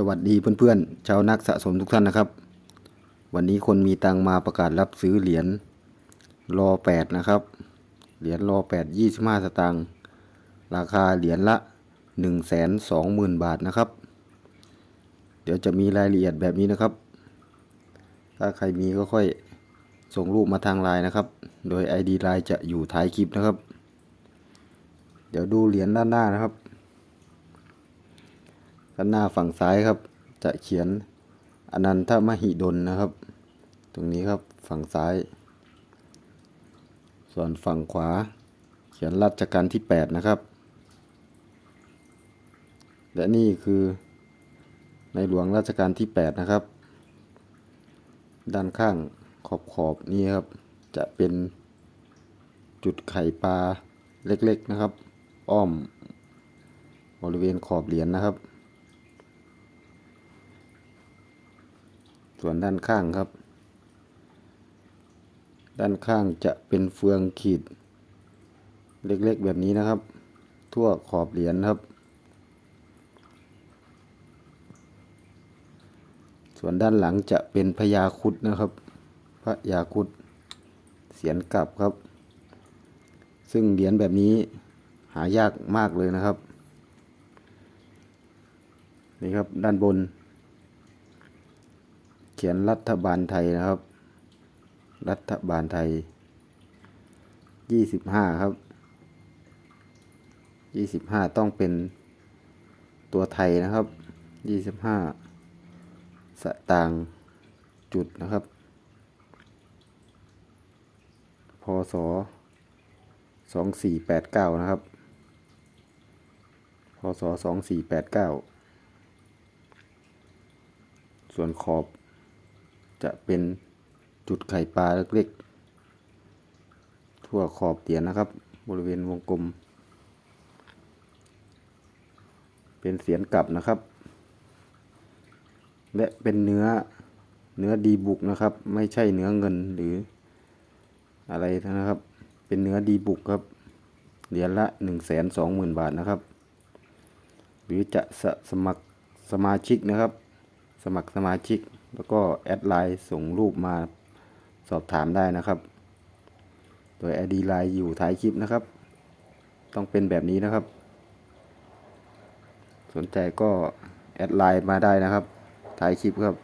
สวัสดีเพื่อนๆ ชาวนักสะสมทุกท่านนะครับ วันนี้คนมีตังมาประกาศรับซื้อเหรียญรอแปดนะครับ เหรียญรอแปดยี่สิบห้าสตางค์ราคาเหรียญละหนึ่งแสนสองหมื่นบาทนะครับ เดี๋ยวจะมีรายละเอียดแบบนี้นะครับ ถ้าใครมีก็ค่อยส่งรูปมาทางไลน์นะครับ โดย ID ไลน์จะอยู่ท้ายคลิปนะครับ เดี๋ยวดูเหรียญด้านหน้านะครับ ด้านหน้าฝั่งซ้ายครับ จะเขียนอนันทมหิดลนะครับ ตรงนี้ครับฝั่งซ้าย ส่วนฝั่งขวา เขียนรัชกาลที่ 8 นะครับ และนี่คือในหลวงรัชกาลที่ 8 นะครับ ด้านข้างขอบขอบนี่ครับ จะเป็นจุดไข่ปลาเล็กๆนะครับ อ้อมบริเวณขอบเหรียญนะครับ ส่วนด้านข้างครับ ด้านข้างจะเป็นเฟืองขีด เล็กๆแบบนี้นะครับ ทั่วขอบเหรียญครับ ส่วนด้านหลังจะเป็นพญาคุดนะครับพระยาคุดเสียนกลับครับ ซึ่งเหรียญแบบนี้หายากมากเลยนะครับ นี่ครับด้านบน เขียนรัฐบาลไทยนะครับ รัฐบาลไทยยี่สิบห้าครับยี่สิบห้าต้องเป็นตัวไทยนะครับยี่สิบห้าสตางค์จุดนะครับ พศสองสี่แปดเก้านะครับ พศสองสี่แปดเก้าส่วนขอบ จะเป็นจุดไข่ปลาเล็กๆ ทั่วขอบเหรียญนะครับ บริเวณวงกลม เป็นเสียนกลับนะครับ และเป็นเนื้อเนื้อดีบุกนะครับ ไม่ใช่เนื้อเงินหรืออะไรนะครับ เป็นเนื้อดีบุกครับ เหรียญละหนึ่งแสนสองหมื่นบาทนะครับ หรือจะสสมัครสมาชิกนะครับ สมัครสมาชิก แล้วก็แอดไลน์ส่งรูปมาสอบถามได้นะครับ โดย ID ไลน์อยู่ท้ายคลิปนะครับ ต้องเป็นแบบนี้นะครับ สนใจก็แอดไลน์มาได้นะครับ ท้ายคลิปครับ